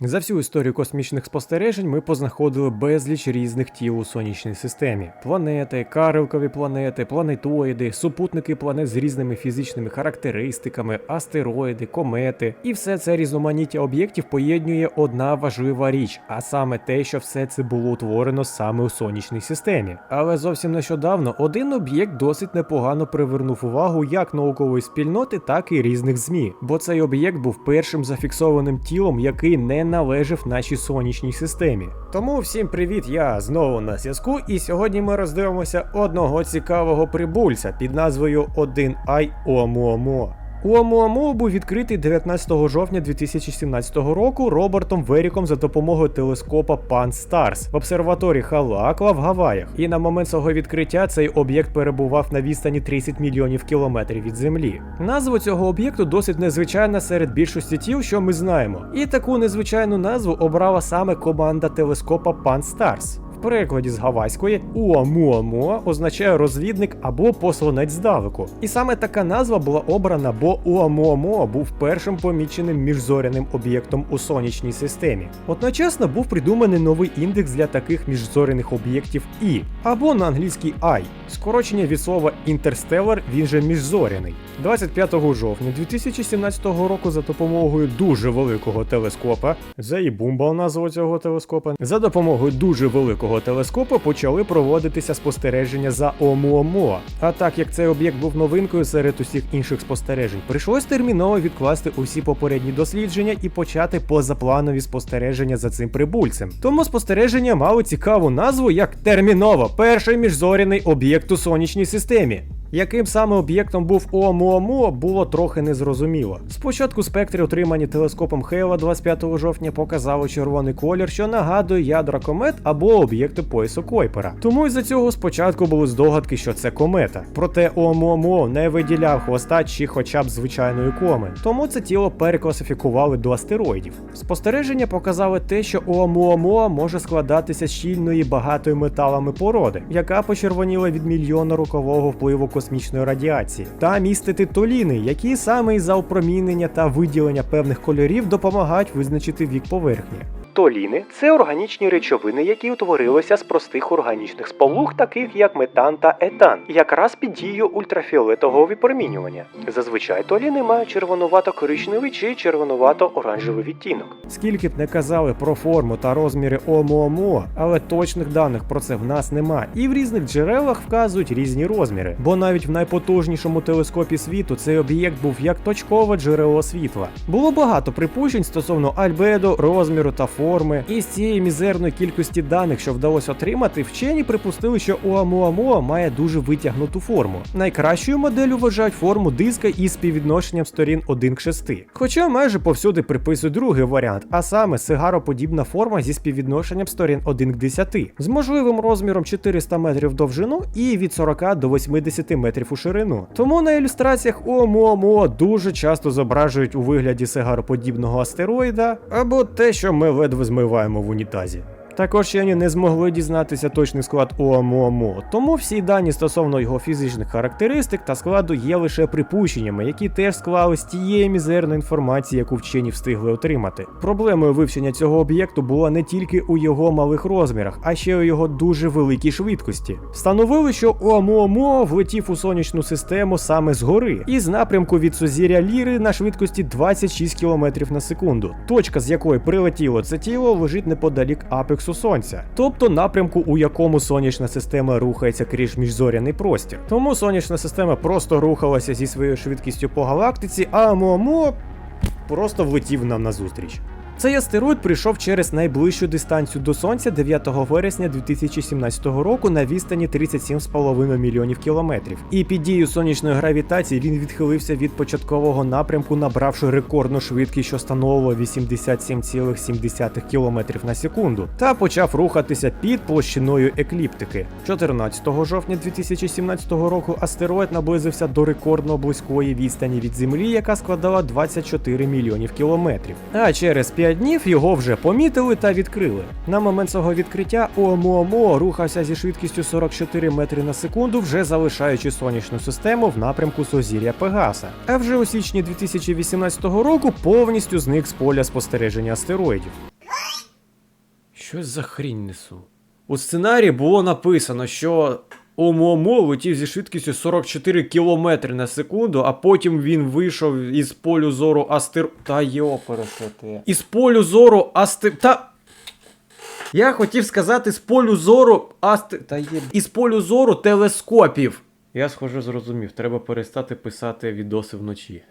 За всю історію космічних спостережень ми познаходили безліч різних тіл у сонячній системі: планети, карелкові планети, планетоїди, супутники планет з різними фізичними характеристиками, астероїди, комети. І все це різноманіття об'єктів поєднує одна важлива річ, а саме те, що все це було утворено саме у сонячній системі. Але зовсім нещодавно один об'єкт досить непогано привернув увагу як наукової спільноти, так і різних ЗМІ. Бо цей об'єкт був першим зафіксованим тілом, який не належав нашій сонячній системі. Тому всім привіт, я знову на зв'язку, і сьогодні ми роздивимося одного цікавого прибульця під назвою 1I Оumuamua. Уамуаму був відкритий 19 жовтня 2017 року Робертом Веріком за допомогою телескопа Pan Stars в обсерваторії Халаква в Гаваях. І на момент свого відкриття цей об'єкт перебував на відстані 30 мільйонів кілометрів від Землі. Назва цього об'єкту досить незвичайна серед більшості тіл, що ми знаємо. І таку незвичайну назву обрала саме команда телескопа Pan Stars. Перекладі з гавайської Уамуамуа означає розвідник або посланець здалеку. І саме така назва була обрана, бо Уамуамуа був першим поміченим міжзоряним об'єктом у сонячній системі. Одночасно був придуманий новий індекс для таких міжзоряних об'єктів І, або на англійській I, скорочення від слова Interstellar, він же міжзоряний. 25 жовтня 2017 року за допомогою дуже великого телескопа, заїбумбал назва цього телескопа, за допомогою дуже великого телескопа почали проводитися спостереження за Оumuamua. А так як цей об'єкт був новинкою серед усіх інших спостережень, прийшлось терміново відкласти усі попередні дослідження і почати позапланові спостереження за цим прибульцем. Тому спостереження мали цікаву назву як терміново перший міжзоряний об'єкт у сонячній системі. Яким саме об'єктом був Оumuamua, було трохи незрозуміло. Спочатку спектри, отримані телескопом Хейла 25 жовтня, показали червоний колір, що нагадує ядра комет або об'єкти поясу Койпера. Тому із-за цього спочатку були здогадки, що це комета. Проте Оumuamua не виділяв хвоста чи хоча б звичайної коми. Тому це тіло перекласифікували до астероїдів. Спостереження показали те, що Оumuamua може складатися з щільної багатої металами породи, яка почервоніла від мільйона рокового впливу космічної радіації, та містити толіни, які саме із-за опромінення та виділення певних кольорів допомагають визначити вік поверхні. Толіни це органічні речовини, які утворилися з простих органічних сполук, таких як метан та етан, якраз під дією ультрафіолетового випромінювання. Зазвичай толіни мають червонувато-коричневий чи червонувато-оранжевий відтінок. Скільки б не казали про форму та розміри Оumuamua, але точних даних про це в нас нема, і в різних джерелах вказують різні розміри. Бо навіть в найпотужнішому телескопі світу цей об'єкт був як точкове джерело світла. Було багато припущень стосовно альбедо, розміру та форми. І з цієї мізерної кількості даних, що вдалося отримати, вчені припустили, що Оumuamua має дуже витягнуту форму. Найкращою моделлю вважають форму диска із співвідношенням сторін 1 к 6. Хоча майже повсюди приписують другий варіант, а саме сигароподібна форма зі співвідношенням сторін 1 к 10, з можливим розміром 400 метрів довжину і від 40 до 80 метрів у ширину. Тому на ілюстраціях Оumuamua дуже часто зображують у вигляді сигароподібного астероїда або те, що ми ледве змиваємо в унітазі. Також вчені не змогли дізнатися точний склад Оumuamua, тому всі дані стосовно його фізичних характеристик та складу є лише припущеннями, які теж склали з тієї мізерної інформації, яку вчені встигли отримати. Проблемою вивчення цього об'єкту була не тільки у його малих розмірах, а ще у його дуже великій швидкості. Встановили, що Оumuamua влетів у сонячну систему саме згори, із напрямку від сузір'я Ліри на швидкості 26 км на секунду. Точка, з якої прилетіло це тіло, лежить неподалік апексу сонця, тобто напрямку, у якому сонячна система рухається крізь міжзоряний простір. Тому сонячна система просто рухалася зі своєю швидкістю по галактиці, а Момо просто влетів нам назустріч. Цей астероїд прийшов через найближчу дистанцію до Сонця 9 вересня 2017 року на відстані 37,5 мільйонів кілометрів. І під дією сонячної гравітації він відхилився від початкового напрямку, набравши рекордну швидкість, що становила 87,7 км на секунду, та почав рухатися під площиною екліптики. 14 жовтня 2017 року астероїд наблизився до рекордно близької відстані від Землі, яка складала 24 мільйонів кілометрів. А через 5 днів його вже помітили та відкрили. На момент свого відкриття Оumuamua рухався зі швидкістю 44 метри на секунду, вже залишаючи сонячну систему в напрямку сузір'я Пегаса. А вже у січні 2018 року повністю зник з поля спостереження астероїдів. Щось за хрінь несу. У сценарії було написано, що Омомо летів зі швидкістю 44 км на секунду, а потім він вийшов із полю зору астер... Та йопересете. Із полю зору астер... Та... Я хотів сказати з полю зору астер... Та є... Із полю зору телескопів. Я схоже зрозумів, треба перестати писати відоси вночі.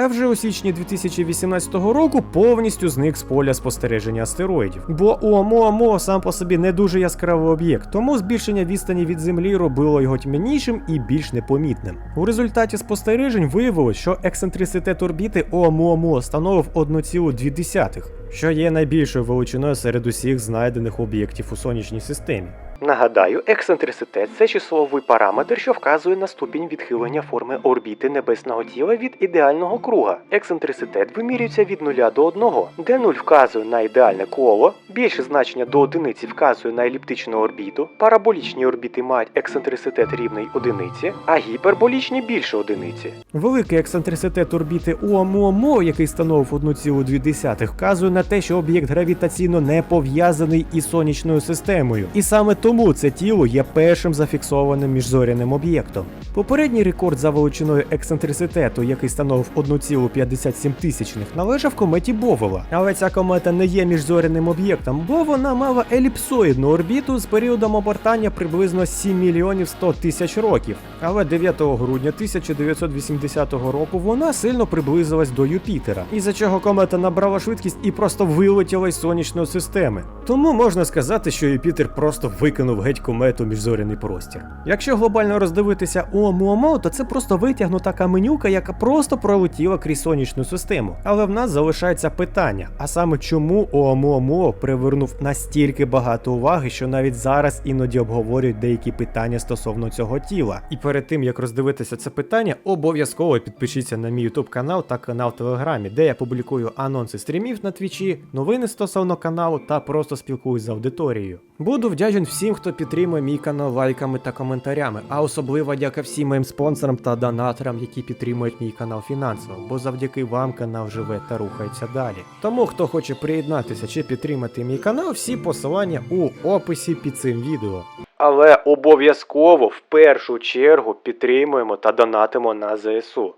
А вже у січні 2018 року повністю зник з поля спостереження астероїдів. Бо Оumuamua сам по собі не дуже яскравий об'єкт, тому збільшення відстані від Землі робило його тьмянішим і більш непомітним. У результаті спостережень виявилось, що ексцентриситет орбіти Оumuamua становив 1,2, що є найбільшою величиною серед усіх знайдених об'єктів у сонячній системі. Нагадаю, ексцентриситет це числовий параметр, що вказує на ступінь відхилення форми орбіти небесного тіла від ідеального круга. Ексцентриситет вимірюється від 0 до 1, де 0 вказує на ідеальне коло, більше значення до одиниці вказує на еліптичну орбіту, параболічні орбіти мають ексцентриситет рівний одиниці, а гіперболічні більше одиниці. Великий ексцентриситет орбіти Оumuamua, який становив 1,2, вказує на те, що об'єкт гравітаційно не пов'язаний із сонячною системою, і саме тому це тіло є першим зафіксованим міжзоряним об'єктом. Попередній рекорд за величиною ексцентриситету, який становив 1,57 тисячних, належав кометі Бовела. Але ця комета не є міжзоряним об'єктом, бо вона мала еліпсоїдну орбіту з періодом обертання приблизно 7 мільйонів 100 тисяч років. Але 9 грудня 1980 року вона сильно приблизилась до Юпітера, із-за чого комета набрала швидкість і просто вилетіла із сонячної системи. Тому можна сказати, що Юпітер просто викинув геть комету міжзоряний простір. Якщо глобально роздивитися Оumuamua, то це просто витягнута каменюка, яка просто пролетіла крізь сонячну систему. Але в нас залишається питання: а саме чому Оumuamua привернув настільки багато уваги, що навіть зараз іноді обговорюють деякі питання стосовно цього тіла. І перед тим як роздивитися це питання, обов'язково підпишіться на мій YouTube канал та канал в Телеграмі, де я публікую анонси стрімів на твічі, новини стосовно каналу та просто спілкуюсь з аудиторією. Буду вдячен всім, хто підтримує мій канал лайками та коментарями, а особливо дяка всім моїм спонсорам та донаторам, які підтримують мій канал фінансово, бо завдяки вам канал живе та рухається далі. Тому хто хоче приєднатися чи підтримати мій канал, всі посилання у описі під цим відео. Але обов'язково в першу чергу підтримуємо та донатимо на ЗСУ.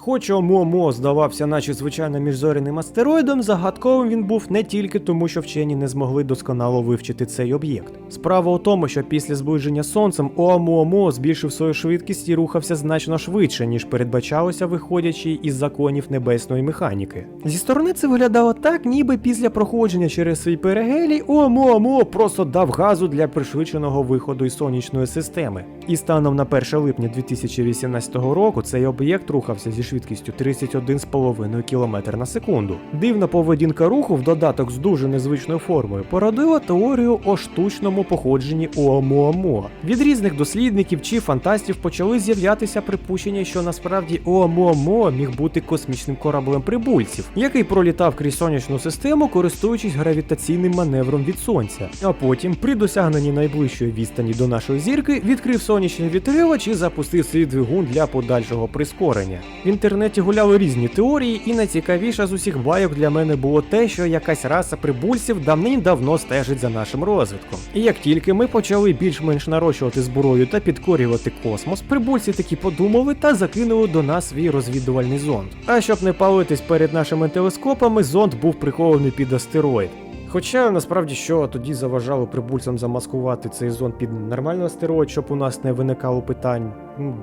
Хоч Омуамо здавався наче звичайним міжзоряним астероїдом, загадковим він був не тільки тому, що вчені не змогли досконало вивчити цей об'єкт. Справа у тому, що після зближення сонцем Оumuamua збільшив свою швидкість і рухався значно швидше, ніж передбачалося, виходячи із законів небесної механіки. Зі сторони це виглядало так, ніби після проходження через свій перегелій Оumuamua просто дав газу для пришвидшеного виходу із сонячної системи. І станом на 1 липня 2018 року цей об'єкт рухався зі швидкістю 31,5 км на секунду. Дивна поведінка руху в додаток з дуже незвичною формою породила теорію о штучному походженні Оumuamua. Від різних дослідників чи фантастів почали з'являтися припущення, що насправді Оumuamua міг бути космічним кораблем прибульців, який пролітав крізь сонячну систему, користуючись гравітаційним маневром від сонця. А потім, при досягненні найближчої відстані до нашої зірки, відкрив сонячний вітрилач і запустив свій двигун для подальшого прискорення. В інтернеті гуляли різні теорії, і найцікавіше з усіх байок для мене було те, що якась раса прибульців давним-давно стежить за нашим розвитком. І як тільки ми почали більш-менш нарощувати зброю та підкорювати космос, прибульці таки подумали та закинули до нас свій розвідувальний зонд. А щоб не палитись перед нашими телескопами, зонд був прихований під астероїд. Хоча насправді що тоді заважало прибульцям замаскувати цей зонд під нормальний астероїд, щоб у нас не виникало питань,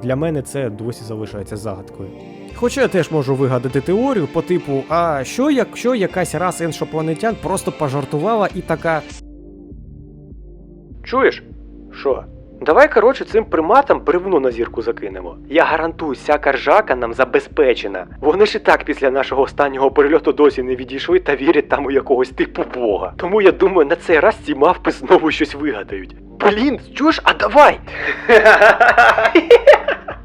для мене це досі залишається загадкою. Хоча я теж можу вигадати теорію по типу: а що якщо якась раса іншопланетян просто пожартувала і така. Чуєш? Що? Давай, коротше, цим приматам бревну на зірку закинемо. Я гарантую, вся каржака нам забезпечена. Вони ж і так після нашого останнього перельоту досі не відійшли та вірять там у якогось типу Бога. Тому я думаю, на цей раз ці мавпи знову щось вигадають. Блін, чуєш, а давай!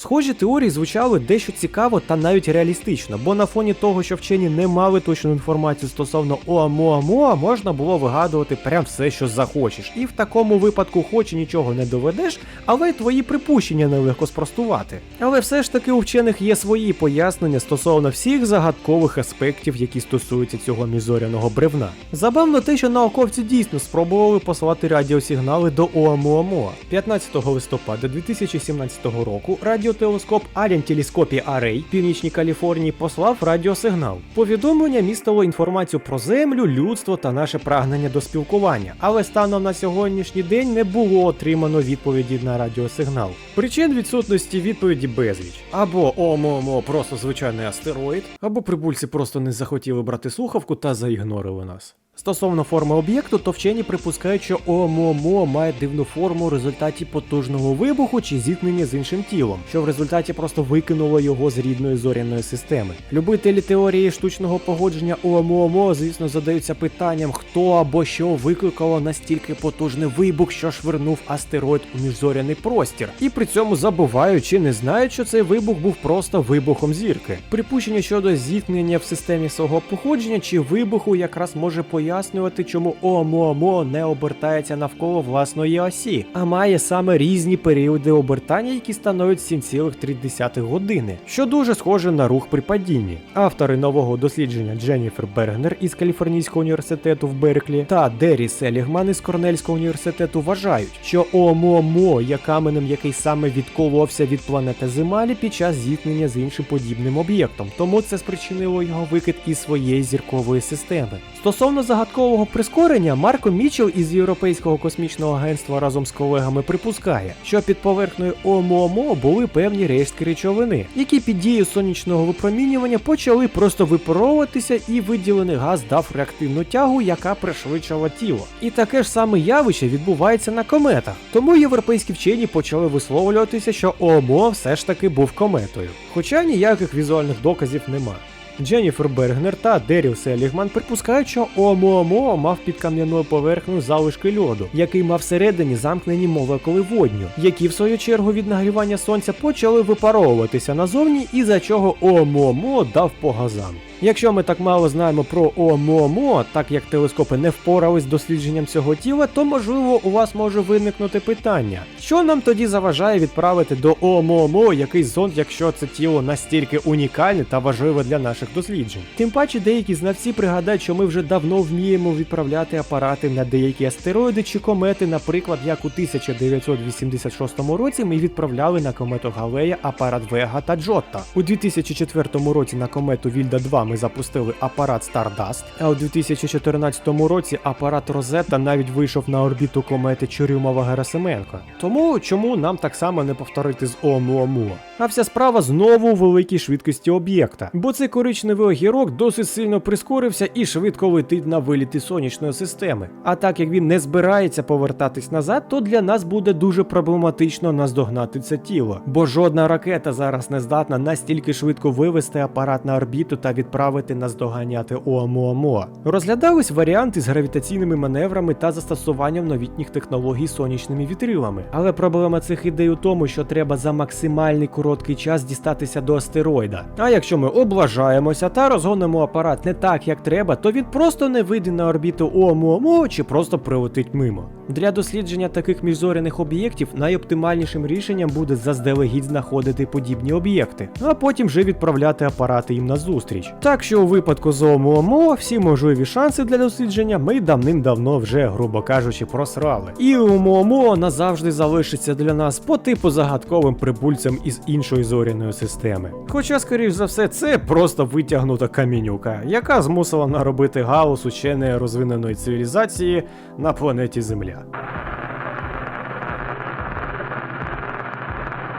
Схожі теорії звучали дещо цікаво та навіть реалістично, бо на фоні того, що вчені не мали точну інформацію стосовно Оамуамуа, можна було вигадувати прям все, що захочеш. І в такому випадку, хоч і нічого не доведеш, але й твої припущення нелегко спростувати. Але все ж таки у вчених є свої пояснення стосовно всіх загадкових аспектів, які стосуються цього мізоряного бревна. Забавно те, що науковці дійсно спробували послати радіосигнали до Оамуамуа. 15 листопада 2017 року радіотелескоп Alien Telescopy Array в північній Каліфорнії послав радіосигнал. Повідомлення містило інформацію про землю, людство та наше прагнення до спілкування, але станом на сьогоднішній день не було отримано відповіді на радіосигнал. Причин відсутності відповіді безліч. Або ОМОМО просто звичайний астероїд, або прибульці просто не захотіли брати слухавку та заігнорили нас. Стосовно форми об'єкту, то вчені припускають, що ОМОМО має дивну форму у результаті потужного вибуху чи зіткнення з іншим тілом, що в результаті просто викинуло його з рідної зоряної системи. Любителі теорії штучного погодження ОМОМО, звісно, задаються питанням, хто або що викликало настільки потужний вибух, що швирнув астероїд у міжзоряний простір, і при цьому забувають чи не знають, що цей вибух був просто вибухом зірки. Припущення щодо зіткнення в системі свого походження чи вибуху якраз може пояснювати, чому Оumuamua не обертається навколо власної осі, а має саме різні періоди обертання, які становлять 7,3 години, що дуже схоже на рух при падінні. Автори нового дослідження Дженніфер Бергнер із Каліфорнійського університету в Берклі та Деррі Селігман із Корнельського університету вважають, що Оumuamua є каменем, який саме відколовся від планети Земалі під час зіткнення з іншим подібним об'єктом, тому це спричинило його викид із своєї зіркової системи. Стосовно загадкового прискорення, Марко Мічел із Європейського космічного агентства разом з колегами припускає, що під поверхнею Оumuamua були певні рештки речовини, які під дією сонячного випромінювання почали просто випаровуватися, і виділений газ дав реактивну тягу, яка пришвидшила тіло. І таке ж саме явище відбувається на кометах. Тому європейські вчені почали висловлюватися, що Оumuamua все ж таки був кометою. Хоча ніяких візуальних доказів нема. Дженніфер Бергнер та Деріл Селігман припускають, що ОМОМО мав під кам'яною поверхнею залишки льоду, який мав всередині замкнені молекули водню, які в свою чергу від нагрівання сонця почали випаровуватися назовні, і за чого ОМОМО дав по газам. Якщо ми так мало знаємо про Оumuamua, так як телескопи не впорались з дослідженням цього тіла, то можливо у вас може виникнути питання, що нам тоді заважає відправити до Оumuamua якийсь зонд, якщо це тіло настільки унікальне та важливе для наших досліджень. Тим паче деякі знавці пригадають, що ми вже давно вміємо відправляти апарати на деякі астероїди чи комети, наприклад, як у 1986 році ми відправляли на комету Галея апарат Вега та Джотта. У 2004 році на комету Вільда 2 ми запустили апарат Stardust, а у 2014 році апарат Розетта навіть вийшов на орбіту комети Чорюмова Герасименко. Тому чому нам так само не повторити з Оumuamua? А вся справа знову у великій швидкості об'єкта, бо цей коричневий огірок досить сильно прискорився і швидко летить на виліти сонячної системи. А так як він не збирається повертатись назад, то для нас буде дуже проблематично наздогнати це тіло, бо жодна ракета зараз не здатна настільки швидко вивести апарат на орбіту та відправити наздоганяти Оumuamua. Розглядались варіанти з гравітаційними маневрами та застосуванням новітніх технологій сонячними вітрилами. Але проблема цих ідей у тому, що треба за максимальний короткий час дістатися до астероїда. А якщо ми облажаємося та розгонимо апарат не так, як треба, то він просто не вийде на орбіту Оumuamua чи просто прилетить мимо. Для дослідження таких міжзоряних об'єктів найоптимальнішим рішенням буде заздалегідь знаходити подібні об'єкти, а потім вже відправляти апарати їм назустріч. Так що у випадку з Оumuamua всі можливі шанси для дослідження ми давним-давно вже, грубо кажучи, просрали. І Оumuamua назавжди залишиться для нас по типу загадковим прибульцем із іншої зоряної системи. Хоча, скоріш за все, це просто витягнута камінюка, яка змусила наробити галус ученої розвиненої цивілізації на планеті Земля.